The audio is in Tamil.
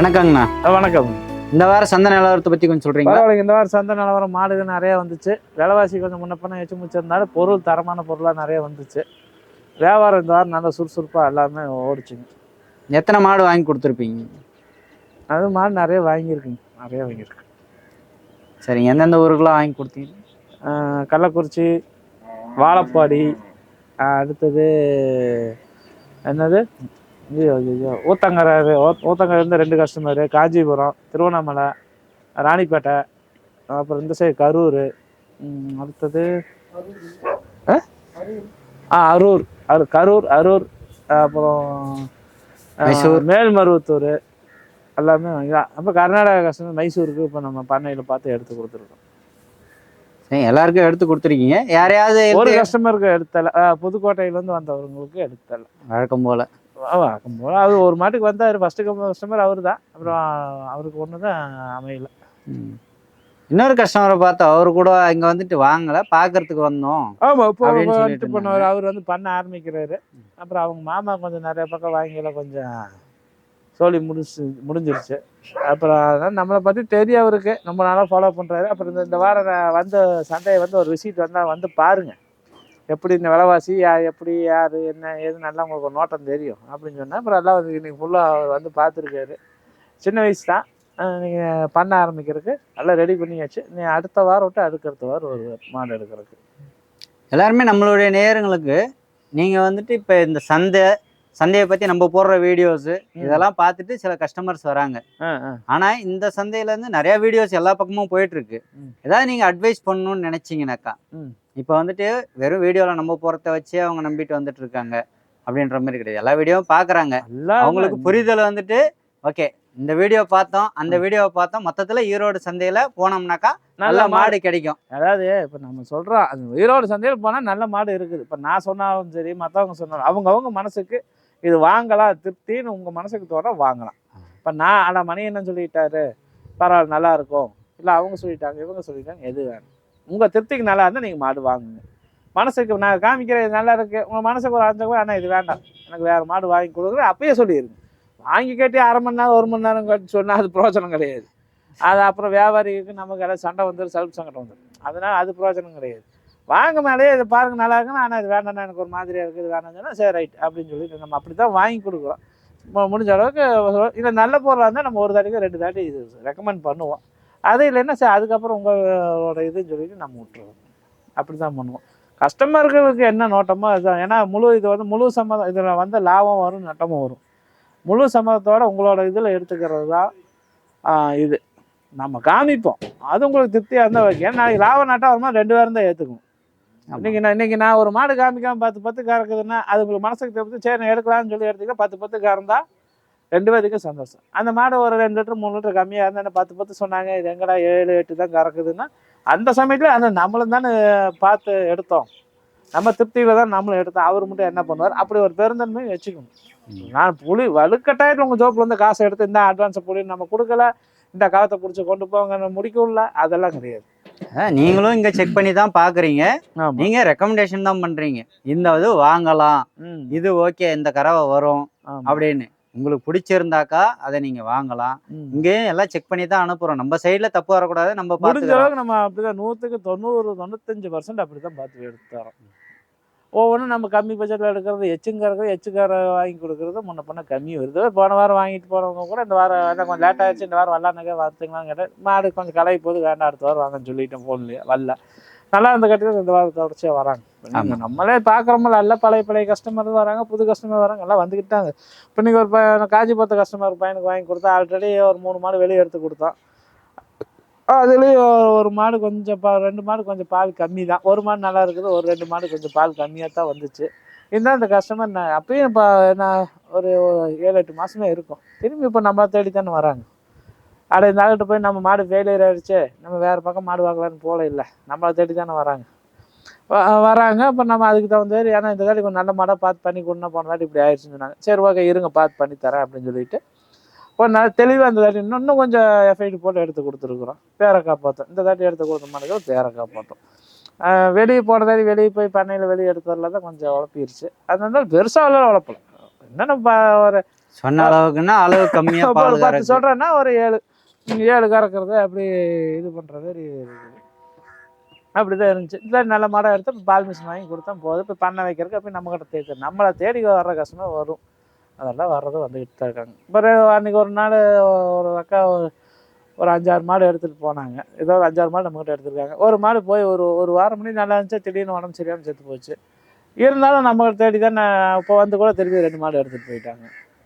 வணக்கங்கண்ணா. வணக்கம். இந்த வாரம் சந்தை நிலவரத்தை பத்தி கொஞ்சம் சொல்றீங்களா? பரவாயில்ல இந்த வாரம் சந்தை நிலவரம் மாடுகள் நிறைய வந்துச்சு. விலைவாசி கொஞ்சம் முன்னப்பண்ண எச்சு முடிச்சிருந்தாலும் பொருள் தரமான பொருளாக நிறைய வந்துச்சு. வியாபாரம் இந்த வாரம் நல்லா சுறுசுறுப்பாக எல்லாமே ஓடிச்சுங்க. எத்தனை மாடு வாங்கி கொடுத்துருப்பீங்க? அது மாடு நிறைய வாங்கியிருக்குங்க நிறைய வாங்கியிருக்கு. சரிங்க எந்தெந்த ஊருக்குலாம் வாங்கி கொடுத்தீங்க? கள்ளக்குறிச்சி வாழப்பாடி அடுத்தது என்னது? ஐயோ ஐயோ ஊத்தங்கரை ஊ- ஊத்தங்கரை இருந்து ரெண்டு கஸ்டமரு காஞ்சிபுரம் திருவண்ணாமலை ராணிப்பேட்டை அப்புறம் இந்த சைடு கரூர். அடுத்தது? ஆ? அரூர். அரு கரூர் அரூர் அப்புறம் மைசூர். மேல்மருவத்தூர். எல்லாமே வாங்கி அப்போ கர்நாடகா கஸ்டமர் மைசூருக்கு இப்போ நம்ம பண்ணையில் பார்த்து எடுத்து கொடுத்துருக்கோம். சரி எல்லாருக்கும் எடுத்து கொடுத்துருக்கீங்க. யாரையாவது ஒரு கஸ்டமருக்கு எடுத்தல புதுக்கோட்டையிலேருந்து வந்தவங்களுக்கு எடுத்தல. வழக்கம் போல. அது ஒரு மாட்டுக்கு வந்தார். ஃபர்ஸ்ட் கஸ்டமர் அவர் தான் அப்புறம் அவருக்கு ஒன்று தான் அமையல. இன்னொரு கஸ்டமரை பார்த்து அவரு கூட இங்க வந்துட்டு வாங்கல. பாக்குறதுக்கு வந்தோம் ஆமா இப்போ வந்துட்டு பண்ணவர் அவர் வந்து பண்ண ஆரம்பிக்கிறாரு. அப்புறம் அவங்க மாமா கொஞ்சம் நிறைய பக்கம் வாங்கில கொஞ்சம் சோழி முடிச்சு முடிஞ்சிருச்சு. அப்புறம் அதான் நம்மளை பற்றி தெரியும் அவருக்கு ரொம்ப நாளாக ஃபாலோ பண்ணுறாரு அப்புறம் இந்த வாரம் வந்த சண்டையை வந்து ஒரு விசிட் வந்தால் வந்து பாருங்க. எப்படி இந்த விலைவாசி யா எப்படி யார் என்ன ஏது நல்லா உங்களுக்கு ஒரு நோட்டம் தெரியும் அப்படின்னு சொன்னால் அப்புறம் எல்லாம் வந்து இன்னைக்கு ஃபுல்லாக அவர் வந்து பார்த்துருக்காரு. சின்ன வயசு தான். நீங்கள் பண்ண ஆரம்பிக்கிறதுக்கு எல்லாம் ரெடி பண்ணியாச்சு. நீ அடுத்த வாரம் விட்டு அதுக்கு அடுத்த வாரம் ஒரு மாடு எடுக்கிறதுக்கு. எல்லாருமே நம்மளுடைய நேயர்களுக்கு நீங்க வந்துட்டு இப்ப இந்த சந்தை சந்தையை பத்தி நம்ம போடுற வீடியோஸ் இதெல்லாம் பார்த்துட்டு சில கஸ்டமர்ஸ் வராங்க. ஆ ஆ. ஆனா இந்த சந்தையில இருந்து நிறைய வீடியோஸ் எல்லா பக்கமும் போயிட்டு இருக்கு. ம். ஏதாவது நீங்க அட்வைஸ் பண்ணணும்னு நினைச்சீங்கனாக்கா ம். இப்போ வந்துட்டு வெறும் வீடியோல நம்ம போறத வச்சு அவங்க நம்பிட்டு வந்துட்டு இருக்காங்க அப்படின்ற மாதிரி கிடையாது. எல்லா வீடியோவும் பாக்குறாங்க. எல்லாம் அவங்களுக்கு புரிதல் வந்துட்டு ஓகே இந்த வீடியோ பார்த்தோம் அந்த வீடியோவை பார்த்தோம் மொத்தத்துல ஈரோடு சந்தையில போனோம்னாக்கா நல்ல மாடு. கிடைக்கும். அதாவது இப்போ நம்ம சொல்றோம் அது ஈரோடு சந்தையில் போனால் நல்ல மாடு இருக்குது. இப்போ நான் சொன்னாலும் சரி மற்றவங்க சொன்னாலும் அவங்கவங்க மனசுக்கு இது வாங்கலாம் திருப்தின்னு உங்கள் மனசுக்கு தோற வாங்கலாம். இப்போ நான் ஆனால் மணி என்ன சொல்லிட்டாரு பரவாயில்ல நல்லா இருக்கும். இல்லை அவங்க சொல்லிட்டாங்க இவங்க சொல்லிட்டாங்க எது வேணும்? உங்கள் திருப்திக்கு நல்லா இருந்தால் நீங்கள் மாடு வாங்குங்க. மனசுக்கு நான் காமிக்கிறேன் இது நல்லா இருக்குது உங்கள் மனசுக்கு ஒரு அஞ்சு கூட ஆனால் இது வேண்டாம். எனக்கு வேறு மாடு வாங்கி கொடுக்குறேன். அப்பயே சொல்லிடுங்க வாங்கி கேட்டு அரை மணி நேரம் ஒரு மணி நேரம் கட்டி சொன்னால் அது பிரோஜனம் கிடையாது. அது அப்புறம் வியாபாரிக்கு நமக்கு எல்லாம் சண்டை வந்துடும் செல்ஃப் சங்கடம் வந்துடும் அதனால் அது பிரோஜனம் கிடையாது. வாங்க மேலேயே இது பாருங்க நல்லா இருக்குன்னு ஆனால் இது வேண்டாம்னா எனக்கு ஒரு மாதிரியாக இருக்குது இது வேணாம்னு சொன்னால் சரி ரைட் அப்படின்னு சொல்லிட்டு நம்ம அப்படி தான் வாங்கி கொடுக்குறோம். முடிஞ்ச அளவுக்கு இல்லை நல்ல பொருளாக இருந்தால் நம்ம ஒரு தாட்டிக்கு ரெண்டு தாட்டி இது ரெக்கமெண்ட் பண்ணுவோம். அது இல்லைன்னா சரி அதுக்கப்புறம் உங்களோட இதுன்னு சொல்லிட்டு நம்ம விட்டுருவோம் அப்படி தான் பண்ணுவோம். கஸ்டமர்களுக்கு என்ன நோட்டமோ அதுதான். ஏன்னா முழு இது வந்து முழு சம்மதம் இதில் வந்து லாபம் வரும் நட்டமும் வரும். முழு சம்மதத்தோட உங்களோட இதில் எடுத்துக்கிறது தான் இது. நம்ம காமிப்போம். அது உங்களுக்கு திருப்தியாக இருந்தால் ஓகே நாளைக்கு லாப நாட்டம் வருமா ரெண்டு பேரும் தான் ஏற்றுக்கும். இன்னைக்கு நான் இன்னைக்கு நான் ஒரு மாடு காமிக்காம பத்து பத்து கறக்குதுன்னா அது உங்களுக்கு மனசுக்கு திருப்தி சரி நான் எடுக்கலாம்னு சொல்லி எடுத்துக்க பத்து பத்து கறந்தா ரெண்டு பேருக்கும் சந்தோஷம். அந்த மாடு ஒரு ரெண்டு லிட்டர் மூணு லிட்டர் கம்மியாக இருந்தால் பத்து பத்து சொன்னாங்க இது எங்கடா ஏழு எட்டு தான் கறக்குதுன்னா? அந்த சமயத்தில் அந்த நம்மளும் தானே பார்த்து எடுத்தோம். நம்ம திருப்தியில் தான் நம்மளும் எடுத்தோம். அவர் மட்டும் என்ன பண்ணுவார்? அப்படி ஒரு பெருந்தன்மை வச்சுக்கணும். நான் புலி வலுக்கட்டாயத்தில் உங்கள் ஜோப்பில் வந்து காசை எடுத்து இந்த அட்வான்ஸை புலி நம்ம கொடுக்கல. இந்த காலத்தை பிடிச்சி கொண்டு போங்க முடிக்கல அதெல்லாம் கிடையாது. நீங்களும் இங்க செக் பண்ணி தான் பாக்குறீங்க. நீங்க ரெக்கமெண்டேஷன் தான் பண்றீங்க. இந்த இது வாங்கலாம். இது ஓகே இந்த கறவை வரும். அப்படின்னு. உங்களுக்கு பிடிச்சிருந்தாக்கா அதை நீங்க வாங்கலாம். இங்கேயும் எல்லாம் செக் பண்ணி தான் அனுப்புறோம். நம்ம சைடுல தப்பு வரக்கூடாது நம்ம முடிஞ்ச அளவுக்கு நம்ம அப்படிதான் நூற்றுக்கு தொண்ணூறு தொண்ணூத்தஞ்சு பர்சன்ட் அப்படி தான் பார்த்து எடுத்து தரோம் ஒவ்வொன்றும் நம்ம கம்மி பட்ஜெட்டில் எடுக்கிறது எச்சுங்கிறது எச்சுக்கார வாங்கி கொடுக்குறது முன்ன பண்ண கம்மி வருது. போன வாரம் வாங்கிட்டு போனவங்க கூட இந்த வாரம் என்ன கொஞ்சம் லேட் ஆயிடுச்சு இந்த வாரம் வரலான்னாக்கே பார்த்துக்கலாம் கேட்டேன் மாடு கொஞ்சம் கலை போது வேண்டாம் அடுத்த வாரம் வாங்கன்னு சொல்லிட்டேன் ஃபோன்லேயே வரல. நல்லா இருந்த கட்டியில் இந்த வாரம் தொடர்ச்சியாக வராங்க. நம்மளே பார்க்குறோம்ல நல்ல பழைய பழைய கஸ்டமர் வராங்க புது கஸ்டமர் வராங்க எல்லாம் வந்துக்கிட்டாங்க இப்போ நீங்கள் ஒரு ப- காஞ்சிபுரத்து கஸ்டமர் பையனுக்கு வாங்கி கொடுத்தா ஆல்ரெடி ஒரு மூணு மாடு வெளியே எடுத்து கொடுத்தோம் அதுலேயும் ஒரு மாடு கொஞ்சம் பா ரெண்டு மாடு கொஞ்சம் பால் கம்மி தான் ஒரு மாடு நல்லா இருக்குது ஒரு ரெண்டு மாடு கொஞ்சம் பால் கம்மியாக தான் வந்துச்சு. இருந்தால் அந்த கஸ்டமர் நான் அப்பயும் இப்போ நான் ஒரு ஏழு எட்டு மாதமே இருக்கும். திரும்பி இப்போ நம்மளை தேடி தானே வராங்க. அட இந்த ஆளுகிட்ட போய் நம்ம மாடு ஃபெயிலியர் ஆயிடுச்சு. நம்ம வேறு பக்கம் மாடு வாங்கலான்னு போல இல்லை. நம்மளை தேடி தானே வராங்க. வராங்க அப்போ நம்ம அதுக்கு தகுந்த ஏன்னா இந்த தாட்டி கொஞ்சம் நல்ல மாடாக பார்த்து பண்ணி கொடுனா போன தாட்டி இப்படி ஆயிடுச்சுன்னு சொன்னாங்க. சரி ஓகே இருங்க பார்த்து பண்ணி தரேன் அப்படின்னு சொல்லிட்டு. கொஞ்சம் நல்ல தெளிவாக இந்த தாட்டி இன்னும் கொஞ்சம் எஃபைட் போட்டு எடுத்து கொடுத்துருக்குறோம். பேரை காப்பாற்றும் இந்த தாட்டி எடுத்து கொடுத்த மாடுகள் பேரை காப்பாற்றும் வெளியே போன தாட்டி வெளியே போய் பண்ணையில் வெளியே எடுத்ததில் தான் கொஞ்சம் உழப்பிருச்சு. அதனால பெருசாக உழப்பல. என்னென்ன ஒரு சொன்ன அளவுக்குன்னா அளவு கம்மியா இப்போ ஒரு பால் பத்து சொல்கிறேன்னா ஒரு ஏழு ஏழு கறக்கிறத அப்படி இது பண்ணுற மாதிரி அப்படி தான் இருந்துச்சு. இல்லை நல்ல மாடாக எடுத்து இப்போ பால் மிஷின் வாங்கி கொடுத்தா போதும். இப்போ பண்ணை வைக்கிறதுக்கு அப்போ நம்மக்கிட்ட தேடி நம்மளை தேடி வர்ற கஷ்டமாக வரும். அதெல்லாம் வர்றது வந்துக்கிட்டு தான் இருக்காங்க. இப்போ அன்றைக்கி ஒரு நாள் ஒரு அக்கா ஒரு- ஒரு அஞ்சாறு மாடு எடுத்துகிட்டு போனாங்க. ஏதோ ஒரு அஞ்சாறு மாடு நம்மக்கிட்ட எடுத்துருக்காங்க. ஒரு மாடு போய் ஒரு ஒரு வாரம் மணி நல்லா இருந்துச்சு? திடீர்னு உடம்பு சரியாமல் செத்து போச்சு. இருந்தாலும் நம்மகிட்ட தேடி தான் இப்போ வந்து கூட திருப்பி ரெண்டு மாடு எடுத்துகிட்டு போயிட்டாங்க.